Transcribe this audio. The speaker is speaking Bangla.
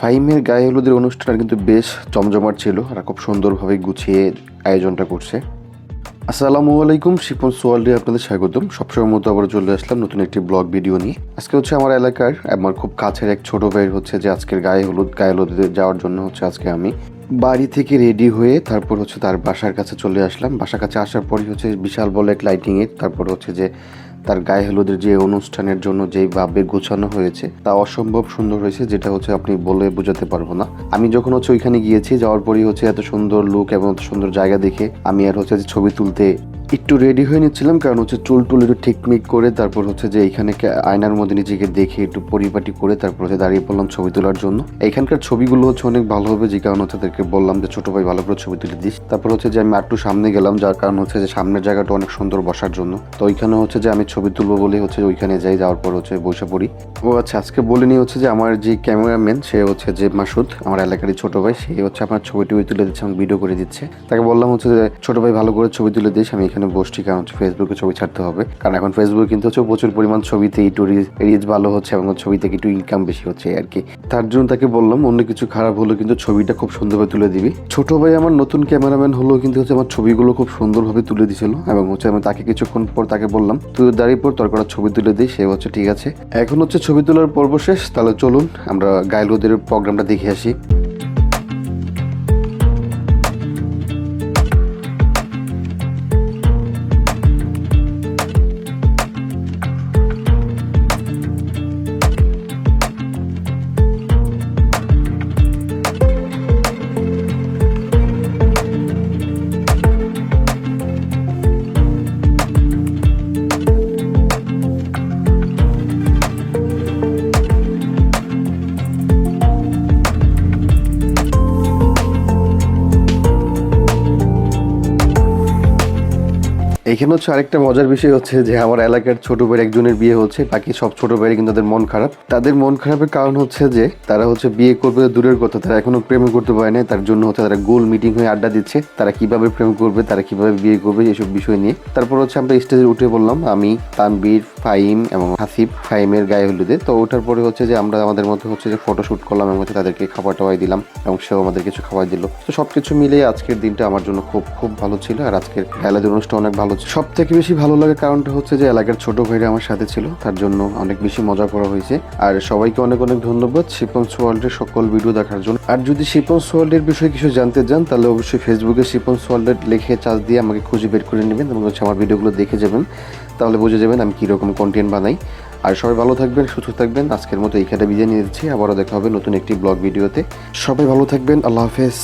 ফাইমের গায়ে হলুদের অনুষ্ঠান কিন্তু বেশ জমজমাট ছিল আর খুব সুন্দরভাবে গুছিয়ে আয়োজনটা করছে। আসসালামু আলাইকুম শিপন সোয়াল্ডে আপনাদের স্বাগতম। সবসময় মতো আবার চলে আসলাম নতুন একটি ব্লগ ভিডিও নিয়ে। আজকে হচ্ছে আমার এলাকার আমার খুব কাছের এক ছোট ভাইয়ের হচ্ছে যে আজকের গায়ে হলুদ, গায়ে হলুদে যাওয়ার জন্য হচ্ছে আজকে আমি বাড়ি থেকে রেডি হয়ে তারপর হচ্ছে তার বাসার কাছে চলে আসলাম। বাসার কাছে আসার পরই হচ্ছে বিশাল বড় এক লাইটিংয়ের তারপর হচ্ছে যে তার গায়ে হলুদের যে অনুষ্ঠানের জন্য যেভাবে গোছানো হয়েছে, তা অসম্ভব সুন্দর হয়েছে, যেটা হচ্ছে আপনি বলে বোঝাতে পারব না। আমি যখন হচ্ছে ওইখানে গিয়েছি, যাওয়ার পরই হচ্ছে এত সুন্দর লুক এবং এত সুন্দর জায়গা দেখে আমি আর হচ্ছে ছবি তুলতে একটু রেডি হয়ে নিচ্ছিলাম, কারণ হচ্ছে চুল টুল একটু ঠিকমিক করে, তারপর হচ্ছে যে এইখানে আয়নার মধ্যে নিজেকে দেখে একটু পরিপাটি করে, তারপর হচ্ছে দাঁড়িয়ে পড়লাম ছবি তোলার জন্য। এখানকার ছবিগুলো হচ্ছে অনেক ভালো হবে, যে কারণ হচ্ছে তাদেরকে বললাম যে, ছোট ভাই, ভালো করে ছবি তুলে দিস। তারপর হচ্ছে যে আমি একটু সামনে গেলাম, যার কারণ হচ্ছে যে সামনের জায়গাটা অনেক সুন্দর বসার জন্য। তো ওইখানে হচ্ছে যে আমি ছবি তুলবো বলে হচ্ছে ওইখানে যাই, যাওয়ার পর হচ্ছে বসে পড়ি। ও আচ্ছা আজকে বলে নিয়ে হচ্ছে যে আমার যে ক্যামেরাম্যান, সে হচ্ছে যে মাসুদ, আমার এলাকারই ছোট ভাই, সে হচ্ছে আমার ছবি টবি তুলে দিচ্ছে আমার ভিডিও করে দিচ্ছে। তাকে বললাম হচ্ছে যে, ছোট ভাই, ভালো করে ছবি তুলে দিস, আমি এখানে বসছি কারণ হচ্ছে ফেসবুকে ছবি ছাড়তে হবে। কারণ এখন ফেসবুক কিন্তু হচ্ছে প্রচুর পরিমাণ ছবিতে একটু রিচ ভালো হচ্ছে এবং ছবি থেকে একটু ইনকাম বেশি হচ্ছে আর কি। তার জন্য তাকে বললাম, অন্য কিছু খারাপ হলো কিন্তু ছবিটা খুব সুন্দরভাবে তুলে দিবি। ছোট ভাই আমার নতুন ক্যামেরাম্যান হলো কিন্তু হচ্ছে আমার ছবিগুলো খুব সুন্দরভাবে তুলে দিছিল এবং হচ্ছে আমি তাকে কিছুক্ষণ পর তাকে বললাম, তুই দাঁড়িয়ে পর তোর করা ছবি তুলে দিই সে হচ্ছে ঠিক আছে। এখন হচ্ছে ছবি তোলার পর্ব শেষ, তাহলে চলুন আমরা গাইলুদের প্রোগ্রামটা দেখে আসি। এখানে হচ্ছে আরেকটা মজার বিষয় হচ্ছে যে আমার এলাকার ছোট ভাইয়ের একজনের বিয়ে হচ্ছে, বাকি সব ছোট ভাইয়ের কিন্তু তাদের মন খারাপ। তাদের মন খারাপের কারণ হচ্ছে যে তারা হচ্ছে বিয়ে করবে দূরের কথা, তারা এখনও প্রেম করতে পারে না তার জন্য হচ্ছে তারা গোল মিটিং হয়ে আড্ডা দিচ্ছে, তারা কীভাবে প্রেম করবে, তারা কীভাবে বিয়ে করবে এসব বিষয় নিয়ে। তারপর হচ্ছে আমরা স্টেজে উঠে বললাম আমি তানবীর ফাইম এবং হাসিব ফাইমের গায়ে হলুদে। তো ওঠার পরে হচ্ছে যে আমরা আমাদের মধ্যে হচ্ছে যে ফটো শুট করলাম এবং হচ্ছে তাদেরকে খাবার টাবাই দিলাম এবং সেও আমাদের কিছু খাবার দিল। তো সবকিছু মিলিয়ে আজকের দিনটা আমার জন্য খুব খুব ভালো ছিল আর আজকের খেলাধুর অনুষ্ঠান অনেক ভালো ছিল সব থেকে বেশি ভালো লাগে কারণটা হচ্ছে যে এলাকার ছোট ভাইরা আমার সাথে ছিল, তার জন্য অনেক বেশি মজা করা হয়েছে। আর সবাইকে অনেক অনেক ধন্যবাদ শিপন্স ওয়ার্ল্ডের সকল ভিডিও দেখার জন্য। আর যদি শিপন্স ওয়ার্ল্ডের বিষয়ে কিছু জানতে চান, তাহলে অবশ্যই ফেসবুকে শিপন্স ওয়ার্ল্ডের লিখে চার্জ দিয়ে আমাকে খুঁজে বের করে নেবেন এবং হচ্ছে আমার ভিডিওগুলো দেখে যাবেন। তাহলে বুঝে যাবেন আমি কীরকম কন্টেন্ট বানাই। আর সবাই ভালো থাকবেন, সুস্থ থাকবেন। আজকের মতো এইখানে বিদায় নিয়ে দিচ্ছি আবারও দেখা হবে নতুন একটি ব্লগ ভিডিওতে সবাই ভালো থাকবেন। আল্লাহ হাফেজ।